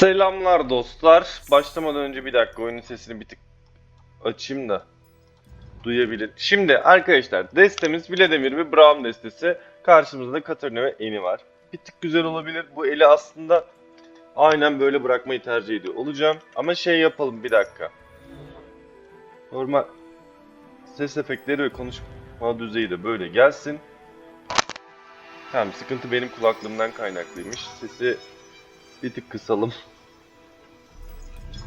Selamlar dostlar. Başlamadan önce bir dakika oyunun sesini bir tık açayım da duyabilin. Şimdi arkadaşlar destemiz Vladimir ve Braum destesi. Karşımızda Katarina ve Eni var. Bir tık güzel olabilir. Bu eli aslında aynen böyle bırakmayı tercih ediyor olacağım. Ama şey yapalım bir dakika. Normal ses efektleri ve konuşma düzeyi de böyle gelsin. Tamam sıkıntı benim kulaklığımdan kaynaklıymış. Sesi bir tık kısalım.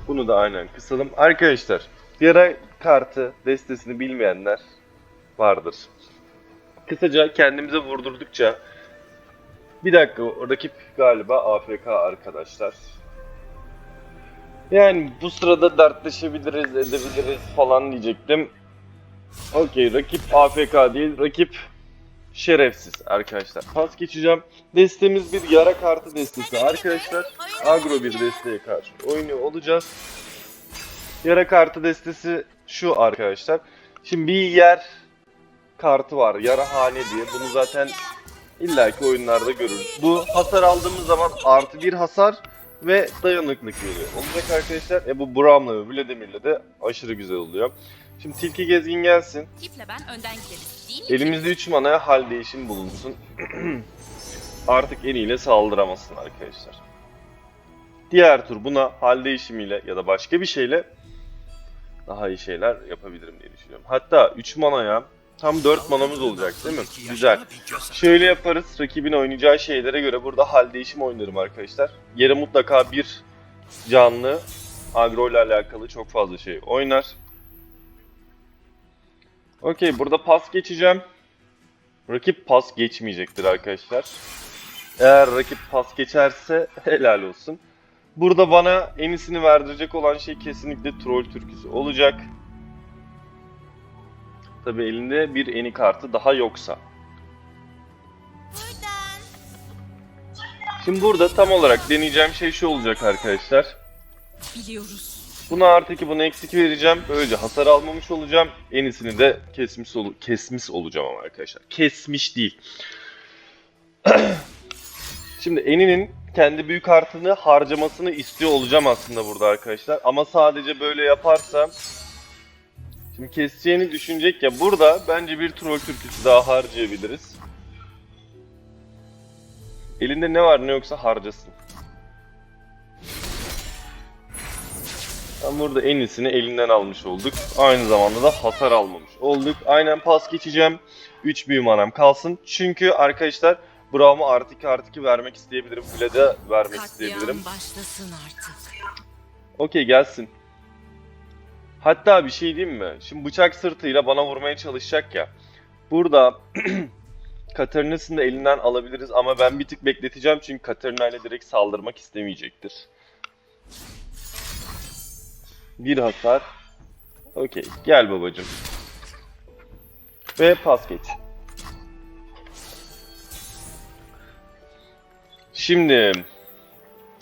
Bunu da aynen kısalım. Arkadaşlar diğer kartı destesini bilmeyenler vardır. Kısaca kendimize vurdurdukça bir dakika rakip galiba AFK arkadaşlar. Yani bu sırada dertleşebiliriz, edebiliriz falan diyecektim. Okey rakip AFK değil, rakip şerefsiz arkadaşlar. Pas geçeceğim. Destemiz bir yara kartı destesi arkadaşlar. Agro bir desteğe karşı oynuyor olacağız. Yara kartı destesi şu arkadaşlar. Şimdi bir yer kartı var. Yara hane diye. Bunu zaten illaki oyunlarda görürüz. Bu hasar aldığımız zaman artı bir hasar ve dayanıklık veriyor. Olacak arkadaşlar. E bu Braum'la ve Vladimir'le de aşırı güzel oluyor. Şimdi tilki gezgin gelsin. Tiple ben önden gideriz değil mi? Elimizde 3 manaya hal değişim bulunsun. Artık en iyiyle saldıramazsın arkadaşlar. Diğer tur buna hal değişimiyle ya da başka bir şeyle daha iyi şeyler yapabilirim diye düşünüyorum. Hatta 3 manaya tam 4 manamız olacak değil mi? Güzel. Şöyle yaparız. Rakibin oynayacağı şeylere göre burada hal değişim oynarım arkadaşlar. Yere mutlaka bir canlı agro ile alakalı çok fazla şey oynar. Okey burada pas geçeceğim. Rakip pas geçmeyecektir arkadaşlar. Eğer rakip pas geçerse helal olsun. Burada bana en iyisini verdirecek olan şey kesinlikle troll türküsü olacak. Tabi elinde bir eni kartı daha yoksa. Şimdi burada tam olarak deneyeceğim şey şu olacak arkadaşlar. Biliyoruz. Buna artı 2 buna eksik vereceğim. Böylece hasar almamış olacağım. En iyisini de kesmiş, ol kesmiş olacağım ama arkadaşlar. Kesmiş değil. Şimdi Eni'nin kendi büyük artıını harcamasını istiyor olacağım aslında burada arkadaşlar. Ama sadece böyle yaparsam Şimdi keseceğini düşünecek ya burada bence bir troll türküsü daha harcayabiliriz. Elinde ne var ne yoksa harcasın. Ben burada en iyisini elinden almış olduk. Aynı zamanda da hasar almamış olduk. Aynen pas geçeceğim. 3 büyü manam kalsın. Çünkü arkadaşlar Braum'a artı 2 artı 2 vermek isteyebilirim. Vlad'a vermek isteyebilirim. Katliam başlasın artık. Okey gelsin. Hatta bir şey diyeyim mi? Şimdi bıçak sırtıyla bana vurmaya çalışacak ya. Burada Katarina'sını da elinden alabiliriz ama ben bir tık bekleteceğim çünkü Katarina ile direkt saldırmak istemeyecektir. Bir hasar. Okey gel babacım. Ve pas geç. Şimdi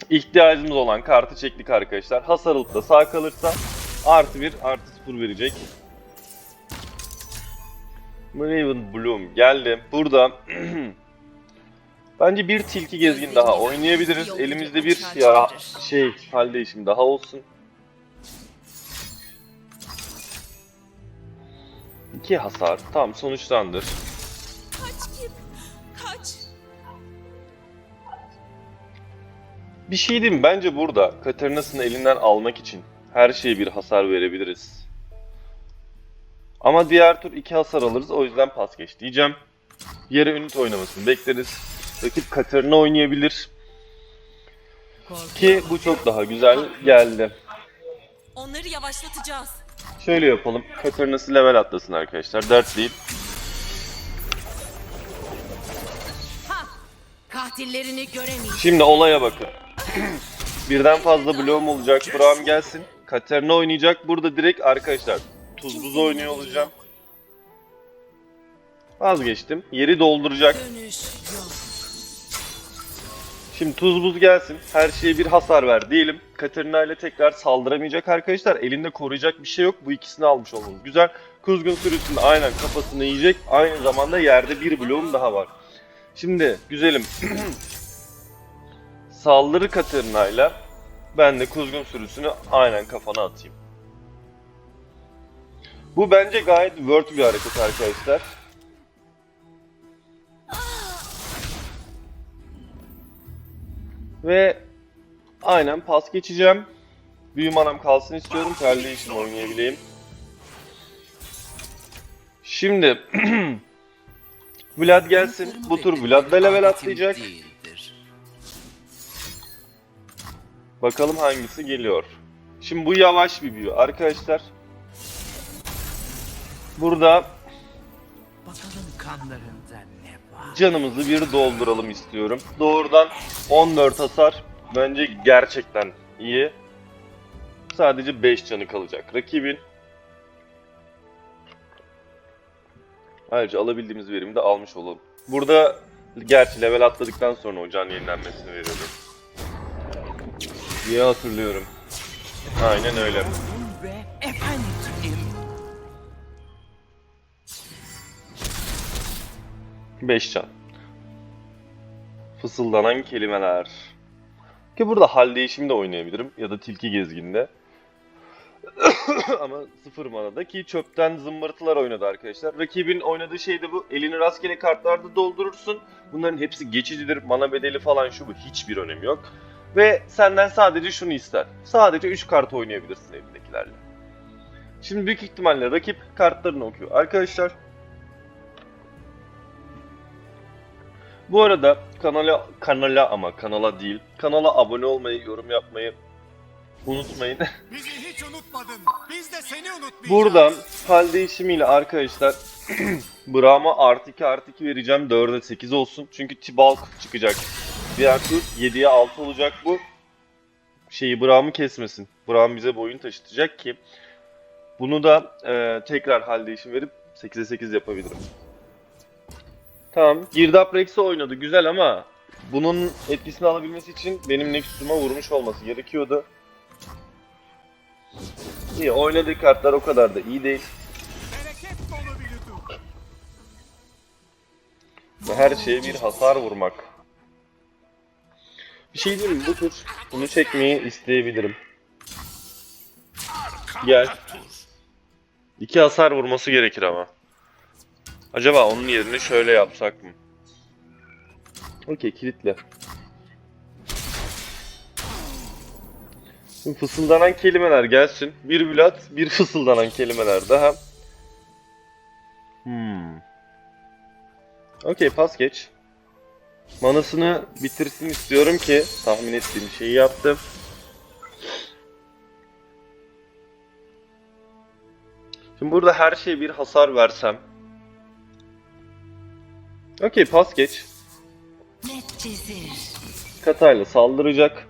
ihtiyacımız olan kartı çektik arkadaşlar. Hasar alıp da sağ kalırsa artı bir artı sıfır verecek. Raven Bloom geldi. Burada bence bir tilki gezgin daha oynayabiliriz. Elimizde bir ya şey hal değişimi daha olsun. İki hasar. Tamam sonuçlandır. Kaç Kip. Kaç. Bir şey diyeyim bence burada Katarina'sını elinden almak için her şeye bir hasar verebiliriz. Ama diğer tur iki hasar alırız o yüzden pas geç diyeceğim. Yere ünit oynamasını bekleriz. Rakip Katarina oynayabilir ki bu çok daha güzel geldi. Onları yavaşlatacağız. Şöyle yapalım. Katarina'sı level atlasın arkadaşlar. Dert değil. Katillerini göremeyeceğim. Şimdi olaya bakın. Birden fazla bloğum olacak. Braum gelsin. Katarina oynayacak. Burada direkt arkadaşlar tuz buz oynuyor olacağım. Vazgeçtim. Yeri dolduracak. Dönüş yok. Şimdi tuz buz gelsin. Her şeye bir hasar ver diyelim. Katarina ile tekrar saldıramayacak arkadaşlar. Elinde koruyacak bir şey yok. Bu ikisini almış olmamız güzel. Kuzgun sürüsünün aynen kafasını yiyecek. Aynı zamanda yerde bir bloğum daha var. Şimdi güzelim. Saldırı Katarina ile Ben de kuzgun sürüsünü aynen kafana atayım. Bu bence gayet worth bir hareket arkadaşlar. Ve aynen pas geçeceğim. Büyü manam kalsın istiyorum. Kardeşim oynayabileyim. Şimdi Vlad gelsin. Bu tur Vlad da level atlayacak. Bakalım hangisi geliyor. Şimdi bu yavaş bir büyü arkadaşlar. Burada Bakalım var? Canımızı bir dolduralım istiyorum. Doğrudan 14 hasar bence gerçekten iyi. Sadece 5 canı kalacak. Rakibin Ayrıca alabildiğimiz verimi de almış olalım. Burada gerçi level atladıktan sonra o can yenilenmesini veriyordu. diye hatırlıyorum. Aynen öyle. 5 can. Fısıldanan kelimeler. Ki burada hal değişimi de oynayabilirim ya da tilki gezginde. Ama sıfır manada ki çöpten zımbırtılar oynadı arkadaşlar. Rakibin oynadığı şey de bu. Elini rastgele kartlarda doldurursun. Bunların hepsi geçicidir. Mana bedeli falan şu bu hiçbir önemi yok. Ve senden sadece şunu ister. Sadece 3 kart oynayabilirsin elindekilerle. Şimdi büyük ihtimalle rakip kartlarını okuyor. Arkadaşlar Bu arada kanala kanala ama kanala değil. Kanala abone olmayı, yorum yapmayı unutmayın. Bizi hiç unutmadın. Biz de seni unutmayacağız. Buradan hal değişimiyle arkadaşlar Braum'a artı 2 artı 2 vereceğim. 4'e 8 olsun. Çünkü Tibalk çıkacak. Diğer tur 7'ye 6 olacak bu. Şeyi Braum'u kesmesin. Braum bize boyun taşıtacak ki bunu da e, tekrar hal değişim verip 8'e 8 yapabilirim. Tamam. Girdap Rex'i oynadı. Güzel ama bunun etkisini alabilmesi için benim Nexus'uma vurmuş olması gerekiyordu. İyi oynadığı kartlar o kadar da iyi değil. Ve her şeye bir hasar vurmak. Bir şey diyeyim mi? Bu tur bunu çekmeyi isteyebilirim. Gel. İki hasar vurması gerekir ama. Acaba onun yerine şöyle yapsak mı? Okey kilitle. Şimdi fısıldanan kelimeler gelsin. Bir Vlad, bir fısıldanan kelimeler daha. Hmm. Okey pas geç. Manasını bitirsin istiyorum ki tahmin ettiğim şeyi yaptım. Şimdi burada her şeye bir hasar versem. Okey pas geç. Katayla saldıracak.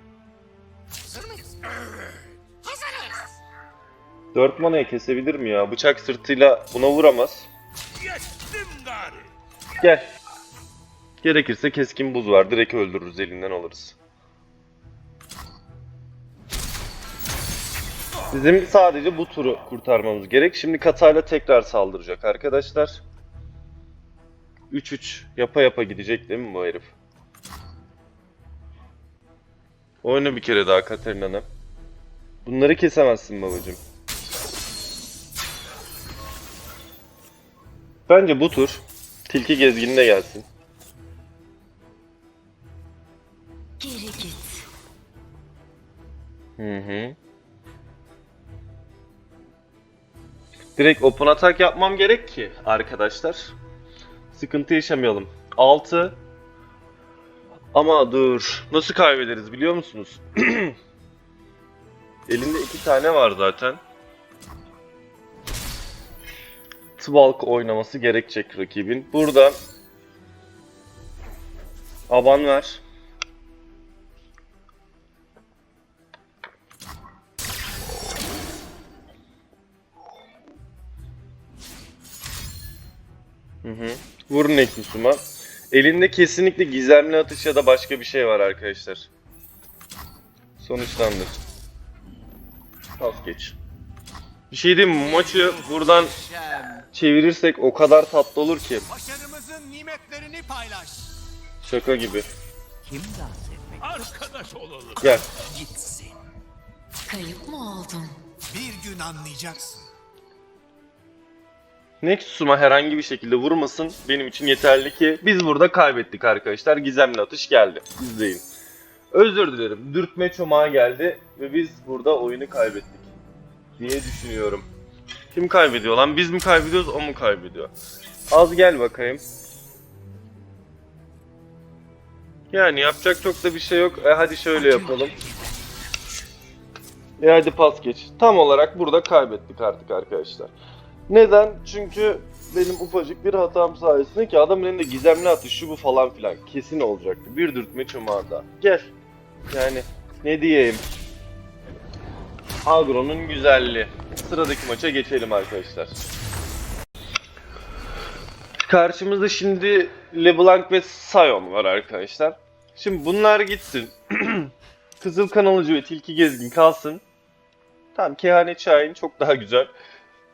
4 manaya kesebilir mi ya? Bıçak sırtıyla buna vuramaz. Gel. Gerekirse keskin buz var. Direkt öldürürüz elinden alırız. Bizim sadece bu turu kurtarmamız gerek. Şimdi Katayla tekrar saldıracak arkadaşlar. 3-3 yapa yapa gidecek değil mi bu herif? Oyna bir kere daha Katerina'na. Bunları kesemezsin babacım. Bence bu tur tilki gezginine gelsin. Geri git. Hı hı. Direkt open atak yapmam gerek ki arkadaşlar. Sıkıntı yaşamayalım. 6 Ama dur. Nasıl kaybederiz biliyor musunuz? Elinde iki tane var zaten. Tvalk oynaması gerekecek rakibin. Burada Aban ver. Hı hı. Vurun Nexus'uma. Elinde kesinlikle gizemli atış ya da başka bir şey var arkadaşlar. Sonuçlandı. Pas geç. Bir şey diyeyim mi? Maçı buradan çevirirsek o kadar tatlı olur ki. Başarımızın nimetlerini paylaş. Şaka gibi. Kim dans etmek Arkadaş olalım. Gel. gitsin. Kayıp mı oldun? Bir gün anlayacaksın. Nexus'uma herhangi bir şekilde vurmasın benim için yeterli ki biz burada kaybettik arkadaşlar. Gizemli atış geldi. İzleyin. Özür dilerim. Dürtme çomağı geldi ve biz burada oyunu kaybettik diye düşünüyorum. Kim kaybediyor lan? Biz mi kaybediyoruz, o mu kaybediyor? Az gel bakayım. Yani yapacak çok da bir şey yok. E hadi şöyle yapalım. E hadi pas geç. Tam olarak burada kaybettik artık arkadaşlar. Neden? Çünkü benim ufacık bir hatam sayesinde ki adamın elinde gizemli atış şu bu falan filan kesin olacaktı. Bir dürtme çomağında. Gel. Yani ne diyeyim. Agro'nun güzelliği. Sıradaki maça geçelim arkadaşlar. Karşımızda şimdi LeBlanc ve Sion var arkadaşlar. Şimdi bunlar gitsin. Kızıl Kanalıcı ve Tilki Gezgin kalsın. Tamam Kehanet Şahin çok daha güzel.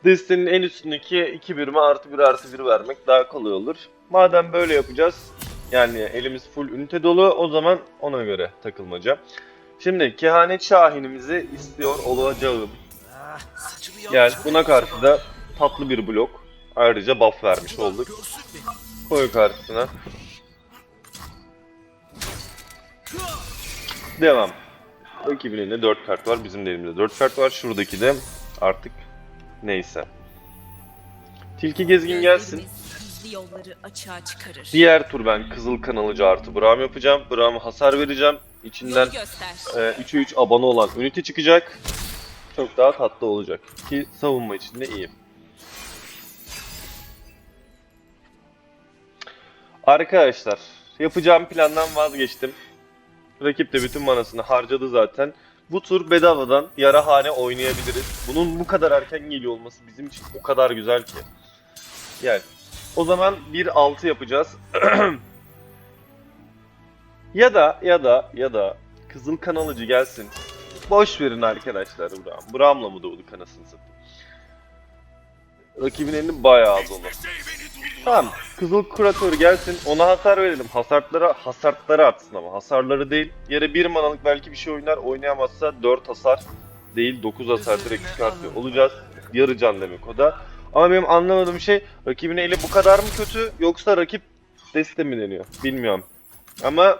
Destenin en üstündeki 2 birime artı 1 artı 1 vermek daha kolay olur. Madem böyle yapacağız, yani elimiz full ünite dolu, o zaman ona göre takılmaca. Şimdi kehanet şahinimizi istiyor olacağım. Gel buna karşı da tatlı bir blok. Ayrıca buff vermiş olduk. Koy karşısına. Devam. Rakibin elinde 4 kart var. Bizim de elimizde 4 kart var. Şuradaki de artık neyse. Tilki gezgin gelsin. Diğer tur ben Kızıl Kanalıcı artı Braum yapacağım. Braum'a hasar vereceğim. İçinden e, 3'e 3 abone olan ünite çıkacak. Çok daha tatlı olacak. Ki savunma için de iyi. Arkadaşlar yapacağım plandan vazgeçtim. Rakip de bütün manasını harcadı zaten. Bu tur bedavadan yarahane oynayabiliriz. Bunun bu kadar erken geliyor olması bizim için o kadar güzel ki. Yani o zaman 1-6 yapacağız. ya da ya da ya da Kızıl Kanalıcı gelsin. Boş verin arkadaşlar Bram. Bram'la mı doğdu kanasını satayım. Rakibin elini bayağı dolu. Tamam. Kızıl Kuratör gelsin. Ona hasar verelim. Hasartlara hasartları atsın ama. Hasarları değil. Yere bir manalık belki bir şey oynar. Oynayamazsa 4 hasar değil 9 hasar direkt çıkartıyor olacağız. Yarı can demek o da. Ama benim anlamadığım şey rakibin eli bu kadar mı kötü yoksa rakip deste mi deniyor? Bilmiyorum. Ama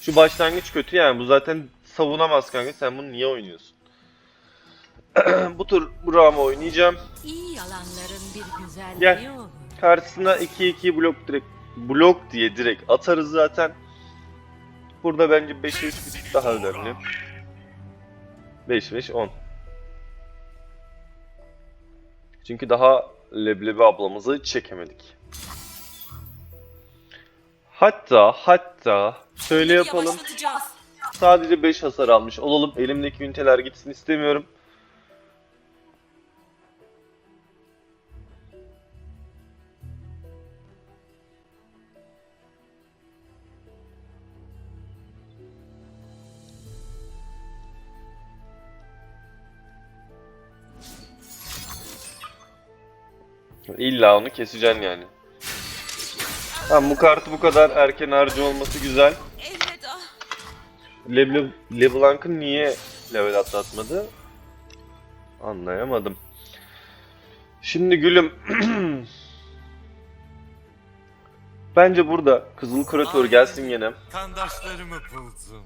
şu başlangıç kötü yani. Bu zaten savunamaz kanka. Sen bunu niye oynuyorsun? Bu tur Braum'u oynayacağım. İyi yalanların bir güzelliği Gel. olur. Karşısına 2-2 blok direkt blok diye direkt atarız zaten. Burada bence 5'e 3 bir tık daha önemli. 5 5 10. Çünkü daha leblebi ablamızı çekemedik. Hatta hatta şöyle yapalım. Sadece 5 hasar almış olalım. Elimdeki üniteler gitsin istemiyorum. İlla onu keseceksin yani. Tamam bu kartı bu kadar erken harcı olması güzel. Elveda. Leble, LeBlanc'ı niye level atlatmadı? Anlayamadım. Şimdi gülüm. Bence burada Kızıl Kuratör gelsin gene. Kandaşlarımı buldum.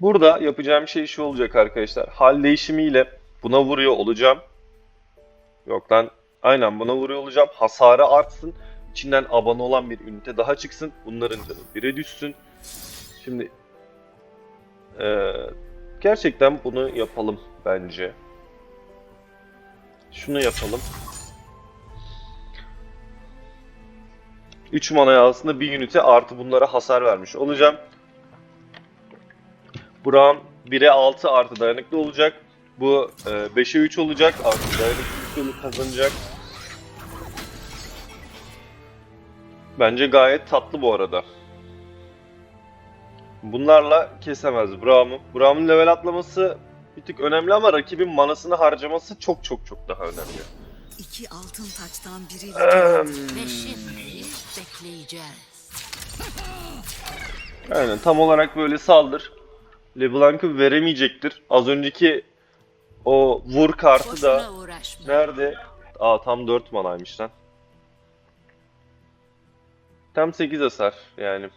Burada yapacağım şey şu olacak arkadaşlar. Hal değişimiyle buna vuruyor olacağım. Yok lan. Aynen buna vuruyor olacağım. Hasarı artsın. İçinden abone olan bir ünite daha çıksın. Bunların canı bire düşsün. Şimdi eee, gerçekten bunu yapalım bence. Şunu yapalım. 3 manaya aslında bir ünite artı bunlara hasar vermiş olacağım. Buram 1'e 6 artı dayanıklı olacak. Bu e, 5'e 3 olacak. Artı dayanıklı yolu kazanacak. Bence gayet tatlı bu arada. Bunlarla kesemez Braum'u. Braum'un level atlaması bir tık önemli ama rakibin manasını harcaması çok çok çok daha önemli. İki altın taçtan biriyle Ehm, Ve şimdi bekleyeceğiz. Aynen tam olarak böyle saldır. LeBlanc'ı veremeyecektir. Az önceki o vur kartı da Boşuna uğraşma. nerede? Aa tam 4 manaymış lan. Tam 8 hasar yani.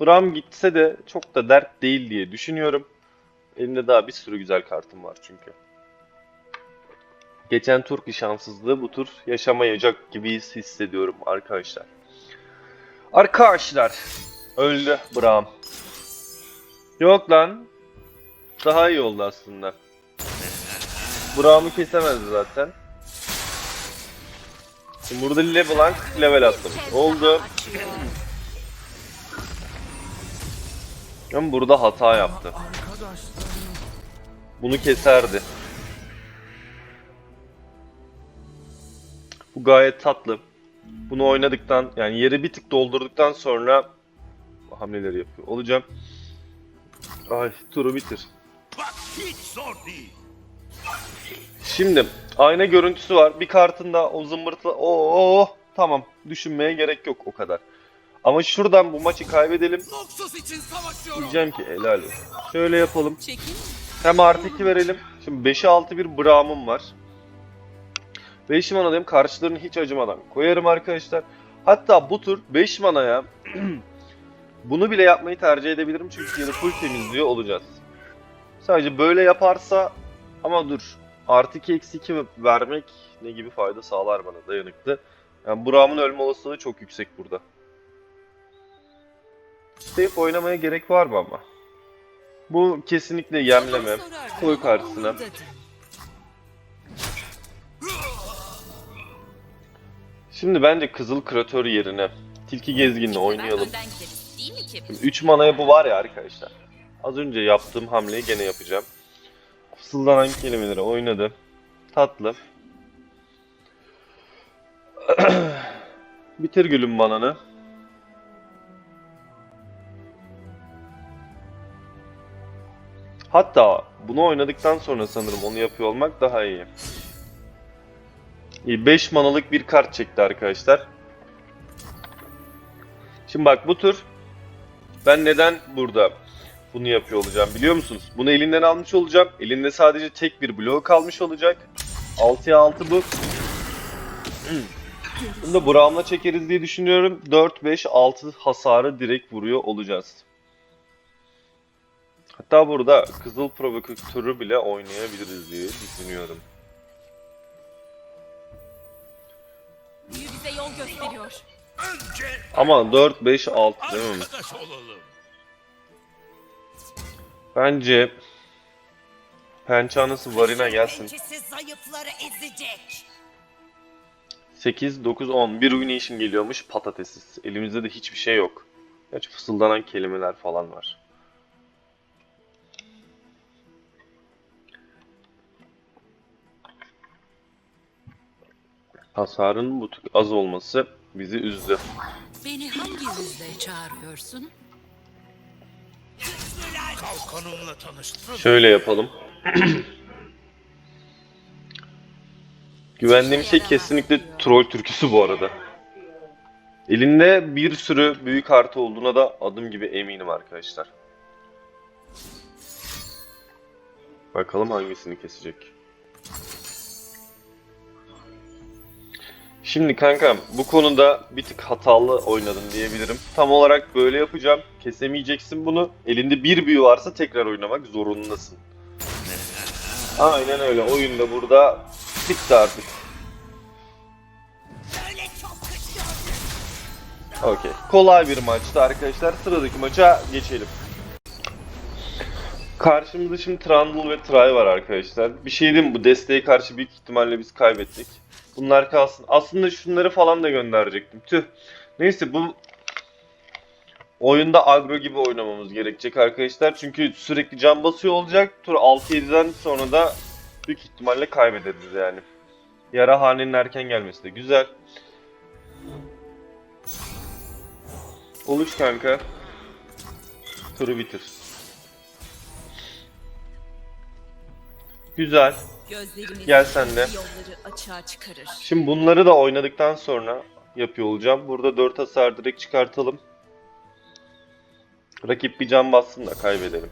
Bram gitse de çok da dert değil diye düşünüyorum. Elimde daha bir sürü güzel kartım var çünkü. Geçen turki şanssızlığı bu tur yaşamayacak gibi hissediyorum arkadaşlar. Arkadaşlar öldü Bram. Yok lan. Daha iyi oldu aslında. Bram'ı kesemezdi zaten. Şimdi burada LeBlanc level atlamış. Oldu. Ama burada hata yaptı. Bunu keserdi. Bu gayet tatlı. Bunu oynadıktan yani yeri bir tık doldurduktan sonra hamleleri yapıyor olacağım. Ay turu bitir. Bak hiç zor değil. Şimdi ayna görüntüsü var. Bir kartında o zımbırtı Oo tamam düşünmeye gerek yok o kadar. Ama şuradan bu maçı kaybedelim. Noxus için savaşıyorum. Diyeceğim ki helal olsun. Şöyle yapalım. Hem artı 2 verelim. Şimdi 5'e 6 bir Braum'um var. 5 manadayım. Karşılarını hiç acımadan koyarım arkadaşlar. Hatta bu tur 5 manaya bunu bile yapmayı tercih edebilirim. Çünkü yine full temizliyor olacağız. Sadece böyle yaparsa ama dur. Artı 2 eksi 2 vermek ne gibi fayda sağlar bana dayanıklı. Yani Braum'un ölme olasılığı çok yüksek burada. Safe oynamaya gerek var mı ama? Bu kesinlikle yemleme. Koy karşısına. Şimdi bence Kızıl Kratör yerine Tilki Gezgin'le oynayalım. Ki? 3 manaya bu var ya arkadaşlar. Az önce yaptığım hamleyi gene yapacağım. Fısıldanan kelimeleri oynadı. Tatlı. Bitir gülüm mananı. Hatta bunu oynadıktan sonra sanırım onu yapıyor olmak daha. İyi 5 manalık bir kart çekti arkadaşlar. Şimdi bak bu tur ben neden burada bunu yapıyor olacağım biliyor musunuz? Bunu elinden almış olacağım. Elinde sadece tek bir blok kalmış olacak. 6'ya 6 bu. Bunu da Braum'la çekeriz diye düşünüyorum. 4, 5, 6 hasarı direkt vuruyor olacağız. Hatta burada Kızıl Provokatörü bile oynayabiliriz diye düşünüyorum. Büyü bize yol gösteriyor. Önce Ama 4, 5, 6 değil mi? arkadaş olalım. Bence Pençanası Varina gelsin. zayıfları ezecek. 8, 9, 10. Bir Ruination geliyormuş patatesiz. Elimizde de hiçbir şey yok. Gerçi fısıldanan kelimeler falan var. Hasarın bu az olması bizi üzdü. Beni hangi yüzle çağırıyorsun? Kalkanımla tanıştırın. Şöyle yapalım. Güvendiğim şey kesinlikle troll türküsü bu arada. Elinde bir sürü büyük artı olduğuna da adım gibi eminim arkadaşlar. Bakalım hangisini kesecek. Şimdi kankam bu konuda bir tık hatalı oynadın diyebilirim. Tam olarak böyle yapacağım. Kesemeyeceksin bunu. Elinde bir büyü varsa tekrar oynamak zorundasın. Aynen öyle. Oyunda burada bitti artık. Okey. Kolay bir maçtı arkadaşlar. Sıradaki maça geçelim. Karşımızda şimdi Trundle ve Try var arkadaşlar. Bir şey diyeyim? Bu desteğe karşı büyük ihtimalle biz kaybettik. Bunlar kalsın. Aslında şunları falan da gönderecektim. Tüh. Neyse bu oyunda agro gibi oynamamız gerekecek arkadaşlar. Çünkü sürekli can basıyor olacak. Tur 6-7'den sonra da büyük ihtimalle kaybederiz yani. Yara hanenin erken gelmesi de güzel. Oluş kanka. Turu bitir. Güzel. Gel sen de. Şimdi bunları da oynadıktan sonra yapıyor olacağım. Burada 4 hasar direkt çıkartalım. Rakip bir can bassın da kaybedelim.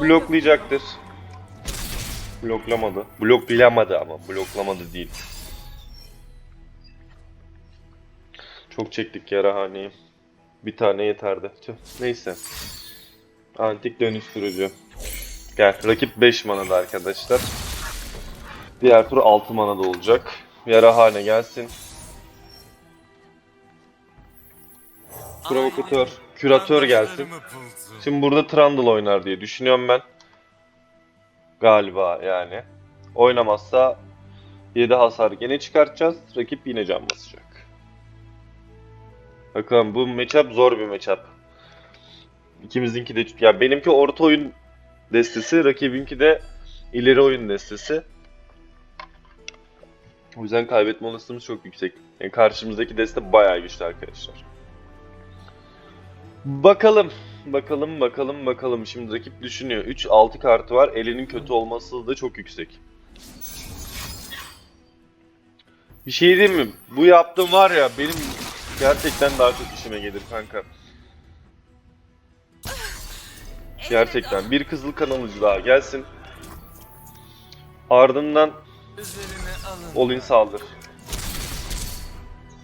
Bloklayacaktır. Bloklamadı. Bloklayamadı ama. Bloklamadı değil. Çok çektik yara haneyi. Bir tane yeterdi. Neyse. Antik dönüştürücü. Gel. Rakip 5 manada arkadaşlar. Diğer tur 6 manada olacak. Yara hane gelsin. Provokatör, küratör gelsin. Şimdi burada Trundle oynar diye düşünüyorum ben. Galiba yani. Oynamazsa 7 hasar gene çıkartacağız. Rakip yine can basacak. Bakalım bu matchup zor bir matchup. İkimizinki de ya benimki orta oyun destesi, rakibinki de ileri oyun destesi. O yüzden kaybetme olasılığımız çok yüksek. Yani karşımızdaki deste bayağı güçlü arkadaşlar. Bakalım. Bakalım bakalım bakalım. Şimdi rakip düşünüyor. 3-6 kartı var. Elinin kötü olması da çok yüksek. Bir şey diyeyim mi? Bu yaptığım var ya benim gerçekten daha çok işime gelir kanka. Gerçekten. Bir kızıl kan alıcı daha gelsin. Ardından. Olin saldır.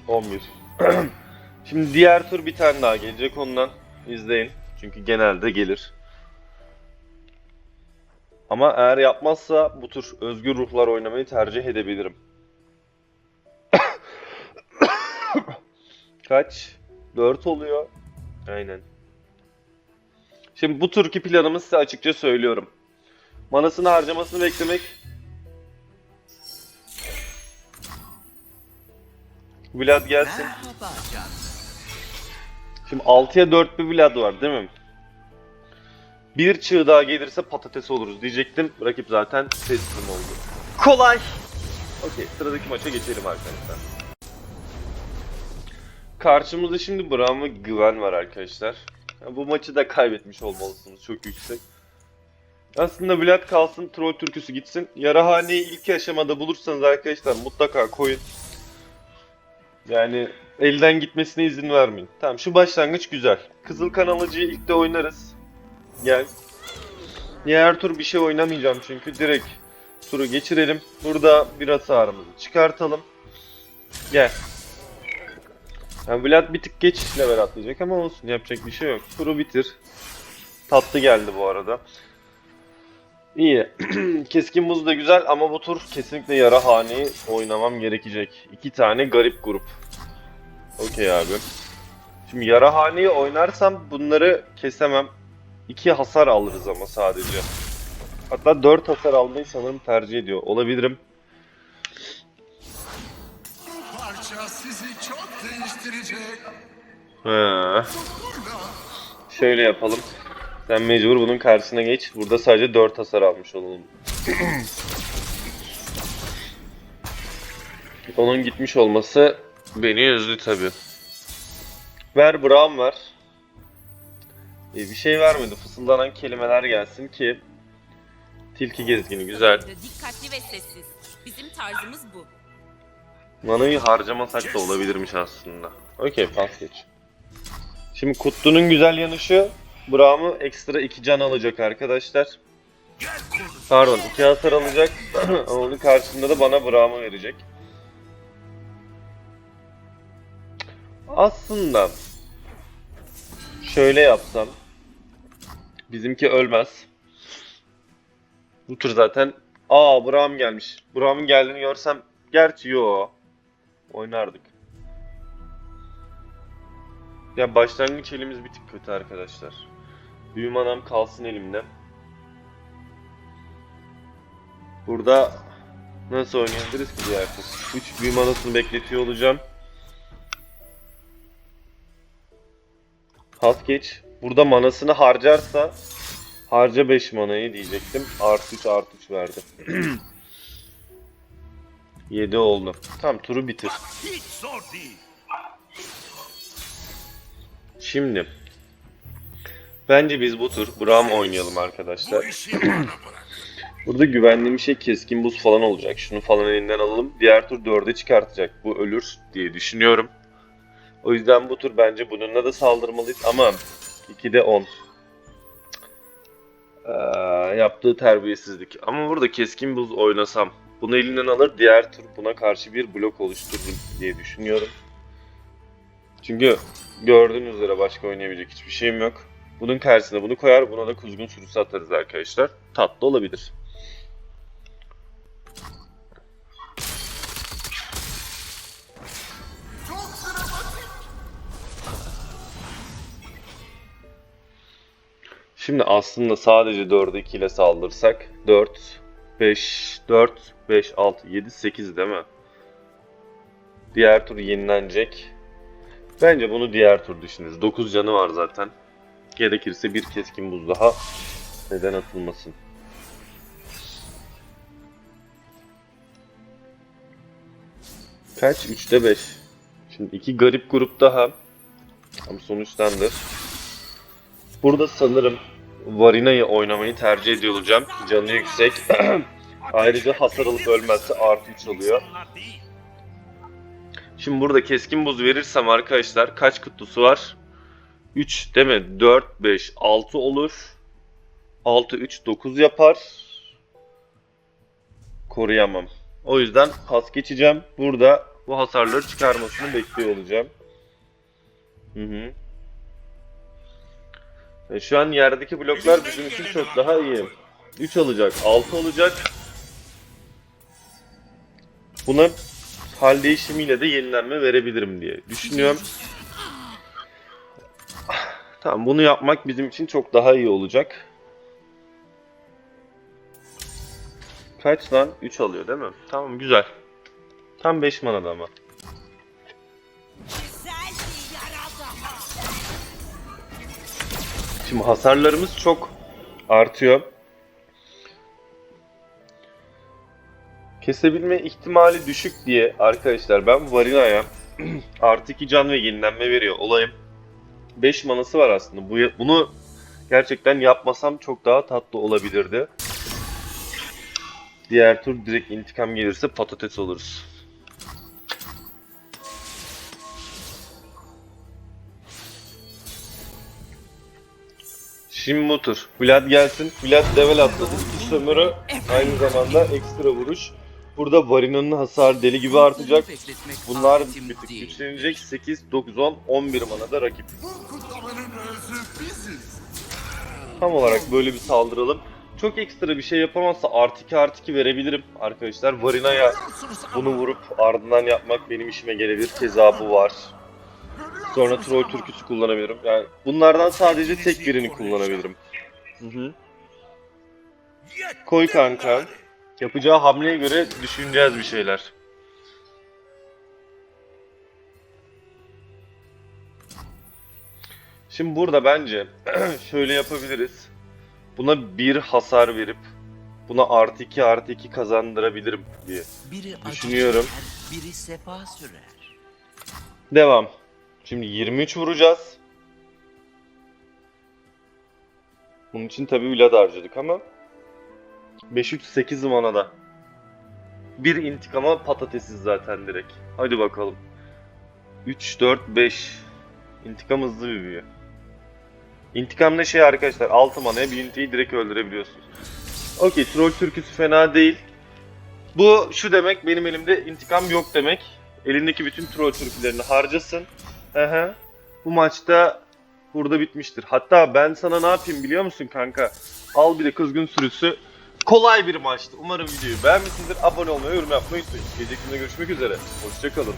11. Şimdi diğer tur bir tane daha gelecek ondan. İzleyin. Çünkü genelde gelir. Ama eğer yapmazsa bu tur özgür ruhlar oynamayı tercih edebilirim. Kaç? 4 oluyor. Aynen. Şimdi bu turki planımı size açıkça söylüyorum. Manasını harcamasını beklemek Vlad gelsin. Şimdi 6'ya 4 bir Vlad var değil mi? Bir çığ daha gelirse patates oluruz diyecektim. Rakip zaten teslim oldu. Kolay. Okey sıradaki maça geçelim arkadaşlar. Karşımızda şimdi Braum ve Güven var arkadaşlar. Bu maçı da kaybetmiş olmalısınız çok yüksek. Aslında Vlad kalsın, troll türküsü gitsin. Yarahaneyi ilk aşamada bulursanız arkadaşlar mutlaka koyun. Yani elden gitmesine izin vermeyin. Tamam şu başlangıç güzel. Kızıl kanalıcıyı ilk de oynarız. Gel. Diğer tur bir şey oynamayacağım çünkü direkt turu geçirelim. Burada bir hasarımızı çıkartalım. Gel. Yani Vlad bir tık geç level atlayacak ama olsun yapacak bir şey yok. Turu bitir. Tatlı geldi bu arada. İyi. Keskin buz da güzel ama bu tur kesinlikle yara haneyi oynamam gerekecek. İki tane garip grup. Okey abi. Şimdi yara haneyi oynarsam bunları kesemem. İki hasar alırız ama sadece. Hatta 4 hasar almayı sanırım tercih ediyor. Olabilirim. He. Şöyle yapalım. Sen mecbur bunun karşısına geç. Burada sadece 4 hasar almış olalım. Onun gitmiş olması beni üzdü tabi. Ver Braum ver. Ee, bir şey vermedi. Fısıldanan kelimeler gelsin ki Tilki gezgini güzel. Dikkatli ve sessiz. Bizim tarzımız bu. Manayı harcamasak da olabilirmiş aslında. Okey pas geç. Şimdi Kutlu'nun güzel yanı şu. Braum'u ekstra 2 can alacak arkadaşlar. Pardon 2 hasar alacak. Ama onun karşısında da bana Braum'u verecek. Aslında şöyle yapsam bizimki ölmez. Bu tur zaten aa Braum gelmiş. Braum'un geldiğini görsem gerçi yo oynardık. Ya başlangıç elimiz bir tık kötü arkadaşlar. Büyü manam kalsın elimde. Burada nasıl oynayabiliriz ki diğer tur? 3 büyü manasını bekletiyor olacağım. Pas geç. Burada manasını harcarsa harca 5 manayı diyecektim. Artı 3 artı 3 verdi. 7 oldu. Tamam turu bitir. Hiç zor değil. Şimdi bence biz bu tur Braum oynayalım arkadaşlar. Burada güvendiğim şey keskin buz falan olacak. Şunu falan elinden alalım. Diğer tur 4'e çıkartacak. Bu ölür diye düşünüyorum. O yüzden bu tur bence bununla da saldırmalıyız ama 2'de 10. Ee, yaptığı terbiyesizlik. Ama burada keskin buz oynasam bunu elinden alır diğer tur buna karşı bir blok oluştururum diye düşünüyorum. Çünkü gördüğünüz üzere başka oynayabilecek hiçbir şeyim yok. Bunun karşısına bunu koyar buna da kuzgun sürüsü atarız arkadaşlar. Tatlı olabilir. Şimdi aslında sadece 4'e 2 ile saldırsak 4, 5, 4, 5, 6, 7, 8 değil mi? Diğer tur yenilenecek. Bence bunu diğer tur düşünürüz. 9 canı var zaten. Gerekirse bir keskin buz daha neden atılmasın. Kaç? 3'te 5. Şimdi iki garip grup daha. Ama sonuçtandır. Burada sanırım Varina'yı oynamayı tercih ediyor olacağım. Canı yüksek. Ayrıca hasar alıp ölmezse artı 3 oluyor. Şimdi burada keskin buz verirsem arkadaşlar kaç kutusu var? 3 değil mi? 4, 5, 6 olur. 6, 3, 9 yapar. Koruyamam. O yüzden pas geçeceğim. Burada bu hasarları çıkarmasını bekliyor olacağım. Hı hı. E, Şu an yerdeki bloklar bizim için çok daha iyi. 3 olacak, 6 olacak. Buna hal değişimiyle de yenilenme verebilirim diye düşünüyorum. Tamam bunu yapmak bizim için çok daha iyi olacak. Kaç lan? 3 alıyor değil mi? Tamam güzel. Tam 5 manada ama. Şimdi hasarlarımız çok artıyor. Kesebilme ihtimali düşük diye arkadaşlar ben Varina'ya artı 2 can ve yenilenme veriyor olayım. 5 manası var aslında. Bu, bunu gerçekten yapmasam çok daha tatlı olabilirdi. Diğer tur direkt intikam gelirse patates oluruz. Şimdi bu tur. Vlad gelsin. Vlad level atladı. Sömürü aynı zamanda ekstra vuruş. Burada Varina'nın hasarı deli gibi artacak. Bunlar bir tık güçlenecek. 8, 9, 10, 11 mana da rakip. Tam olarak böyle bir saldıralım. Çok ekstra bir şey yapamazsa artı 2 artı 2 verebilirim arkadaşlar. Varina'ya bunu vurup ardından yapmak benim işime gelebilir. Keza bu var. Sonra troll türküsü kullanabilirim. Yani bunlardan sadece tek birini kullanabilirim. Hı hı. Koy kanka. Yapacağı hamleye göre düşüneceğiz bir şeyler. Şimdi burada bence şöyle yapabiliriz. Buna bir hasar verip buna artı 2 artı 2 kazandırabilirim diye. Biri Düşünüyorum. çeker, biri sefa sürer. Devam. Şimdi 23 vuracağız. Bunun için tabii Vlad harcadık ama 5-3-8 manada. Bir intikama patatesiz zaten direkt. Hadi bakalım. 3-4-5 İntikam hızlı bir büyü. İntikam ne şey arkadaşlar 6 manaya bir üniteyi direkt öldürebiliyorsunuz. Okey troll türküsü fena değil. Bu şu demek benim elimde intikam yok demek. Elindeki bütün troll türkülerini harcasın. Hı. Bu maçta burada bitmiştir. Hatta ben sana ne yapayım biliyor musun kanka? Al bir de kızgın sürüsü. Kolay bir maçtı. Umarım videoyu beğenmişsinizdir. Abone olmayı, yorum yapmayı unutmayın. Gelecek günde görüşmek üzere. Hoşçakalın.